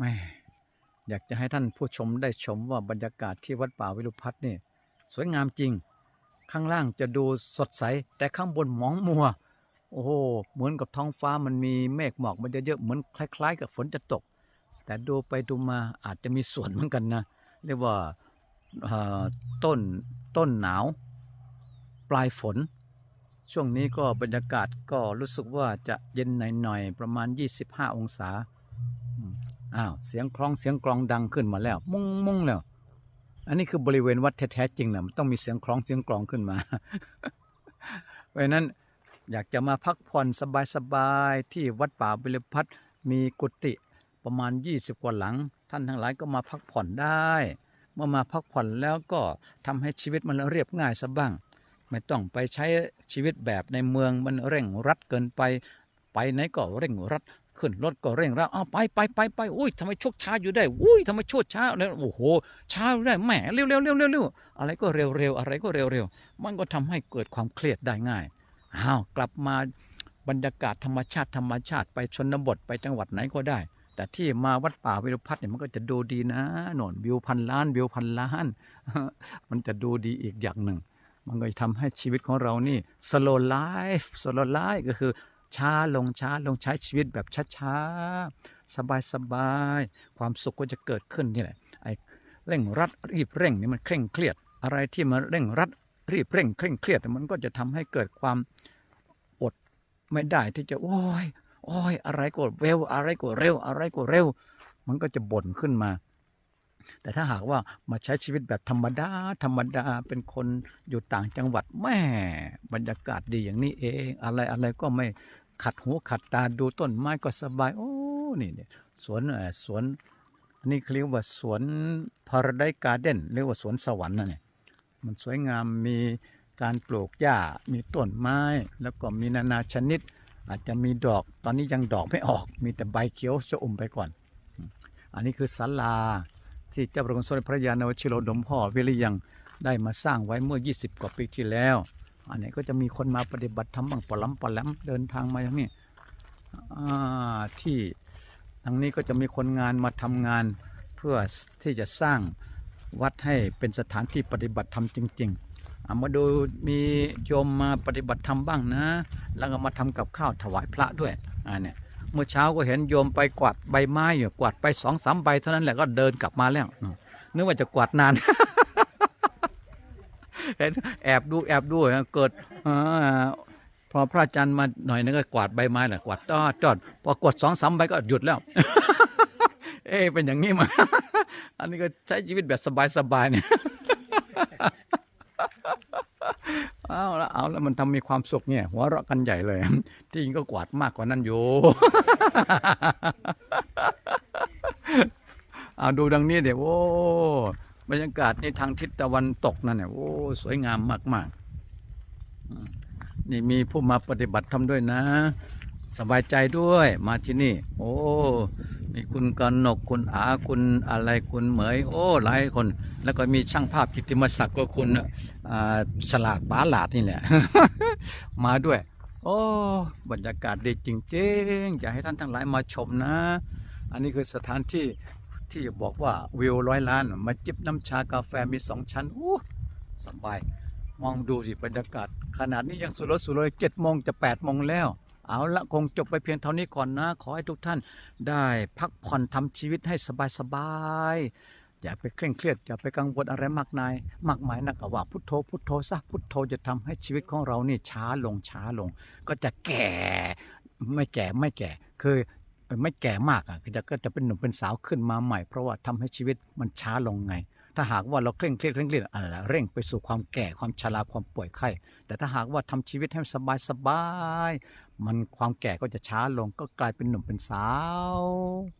แม่อยากจะให้ท่านผู้ชมได้ชมว่าบรรยากาศที่วัดป่าวิรุพัฒน์นี่สวยงามจริง ข้างล่างจะดูสดใส แต่ข้างบนหมองมัว โอ้โหเหมือนกับท้องฟ้ามันมีเมฆหมอกมันจะเยอะเหมือนคล้าย ๆ กับฝนจะตก แต่ดูไปดูมาอาจจะมีส่วนเหมือนกันนะเรียกว่าต้นต้นหนาว ปลายฝน ช่วงนี้ก็บรรยากาศก็รู้สึกว่าจะเย็นหน่อยๆประมาณ 25 องศา อ้าวเสียงคล้องเสียงกลองดังขึ้นมาแล้ว มุ้งมุ้งแล้ว อันนี้คือบริเวณวัดแท้ๆจริงนะมันต้องมีเสียงคล้องเสียงกลองขึ้นมา เพราะนั้นอยากจะมาพักผ่อนสบายๆที่วัดป่าบิลพัทมีกุฏิประมาณ 20 กว่าหลัง ท่านทั้งหลายก็มาพักผ่อนได้ เมื่อมาพักผ่อนแล้วก็ทำให้ชีวิตมันเรียบง่ายซะบ้าง ไม่ต้องไปใช้ชีวิตแบบในเมืองมันเร่งรัดเกินไป ไปไหนก็เร่งรัดขึ้นรถก็เร่งรัดอ้าวไปไปไปไปอุ้ยทำไมโชคช้าอยู่ได้อุ้ยทำไมโชคช้าเนี่ยโอ้โหช้าอยู่ได้แหมเร็วเร็วเร็วเร็วเร็วอะไรก็เร็วเร็วอะไรก็เร็วเร็วมันก็ทำให้เกิดความเครียดได้ง่ายอ้าวกลับมาบรรยากาศธรรมชาติธรรมชาติไปชนบทไปจังหวัดไหนก็ได้ แต่ที่มาวัดป่าวิรุพัฒน์เนี่ยมันก็จะดูดีนะโน่นวิวพันล้านวิวพันล้าน มันจะดูดีอีกอย่างหนึ่งมันก็จะทำให้ชีวิตของเรานี่ slow life slow life ก็คือ ช้าลงช้าลงใช้ชีวิตแบบช้าๆ สบายๆ ความสุขก็จะเกิดขึ้นนี่แหละไอ้เร่งรัดรีบเร่งนี่มันเคร่งเครียด อะไรที่มันเร่งรัดรีบเร่งเคร่งเครียดมันก็จะทำให้เกิดความอดไม่ได้ที่จะโอ้ยโอ้ยอะไรก็เร็วอะไรก็เร็วอะไรก็เร็ว มันก็จะบ่นขึ้นมา แต่ถ้าหากว่ามาใช้ชีวิตแบบธรรมดาธรรมดาเป็นคนอยู่ต่างจังหวัดแม่บรรยากาศดีอย่างนี้เอง อะไรอะไรก็ไม่ ขัดหูขัดตาดูต้นไม้ก็สบาย โอ้นี่เนี่ยสวนอ่อสวนอันนี้เขาเรียกว่าสวน Paradise Garden เรียกว่าสวนสวรรค์นะเนี่ยมันสวยงามมีการปลูกหญ้ามีต้นไม้ แล้วก็มีนานาชนิด อาจจะมีดอกตอนนี้ยังดอกไม่ออก มีแต่ใบเขียวชอุ่มไปก่อน อันนี้คือศาลาที่เจ้าพระคุณสมเด็จพระยานวชิโรดมพ่อวิริยังได้มาสร้างไว้เมื่อ 20 กว่าปีที่แล้ว อันนี้ก็จะมีคนมาปฏิบัติธรรมบางปลัมปลัมเดินทางมาอย่างนี้ที่ทางนี้ก็จะมีคนงานมาทำงานเพื่อที่จะสร้างวัดให้เป็นสถานที่ปฏิบัติธรรมจริงๆอะมาดูมีโยมมาปฏิบัติธรรมบ้างนะ แล้วก็มาทำกับข้าวถวายพระด้วยอ่าเนี่ยเมื่อเช้าก็เห็นโยมไปกวาดใบไม้อยู่กวาดไปสองสามใบเท่านั้นแหละก็เดินกลับมาแล้วนึกว่าจะกวาดนาน เห็นแอบดูแอบดูเกิดอพอพระอาจารย์มาหน่อยนึงก็กวาดใบไม้แหละกวาดจอดจอดพอกดสองสามใบก็หยุดแล้ว เอ๊เป็นอย่างนี้มา อันนี้ก็ใช้ชีวิตแบบสบายๆเนี่ยเอาละเอาแล้วมันทำมีความสุขเนี่ย หัวเราะกันใหญ่เลยที่จริงก็กวาดมากกว่านั้นอยู่เอาดูดังนี้เดี๋ยวโอ้ บรรยากาศในทางทิศตะวันตกนั่นเนี่ยโอ้สวยงามมากๆนี่มีผู้มาปฏิบัติทำด้วยนะ สบายใจด้วยมาที่นี่ โอ้มีคุณกนกคุณอาคุณอะไรคุณเหมย โอ้หลายคน แล้วก็มีช่างภาพกิติมศักดิ์ก็คุณอ่าฉลาดป๋าหลาดนี่แหละมาด้วย โอ้บรรยากาศดีจริงๆอยากให้ท่านทั้งหลายมาชมนะ อันนี้คือสถานที่ ที่บอกว่าวิวร้อยล้าน มาจิบน้ำชากาแฟมีสองชั้นโอ้สบาย มองดูสิบรรยากาศ ขนาดนี้ยังสุรสุรเจ็ดโมงจะแปดโมงแล้ว เอาละคงจบไปเพียงเท่านี้ก่อนนะ ขอให้ทุกท่านได้พักผ่อนทำชีวิตให้สบายๆ อย่าไปเคร่งเครียด อย่าไปกังวลอะไรมากมายมากมายนักว่าพุทโธพุทโธซะพุทโธจะทำให้ชีวิตของเรานี่ช้าลงช้าลง ก็จะแก่ไม่แก่ไม่แก่คือ ไม่แก่มากอะก็จะก็จะเป็นหนุ่มเป็นสาวขึ้นมาใหม่ เพราะว่าทำให้ชีวิตมันช้าลงไง ถ้าหากว่าเราเคร่งเครียดเคร่งเครียดอะไรละเร่งไปสู่ความแก่ความชราความป่วยไข้ แต่ถ้าหากว่าทำชีวิตให้สบายสบายมันความแก่ก็จะช้าลงก็กลายเป็นหนุ่มเป็นสาว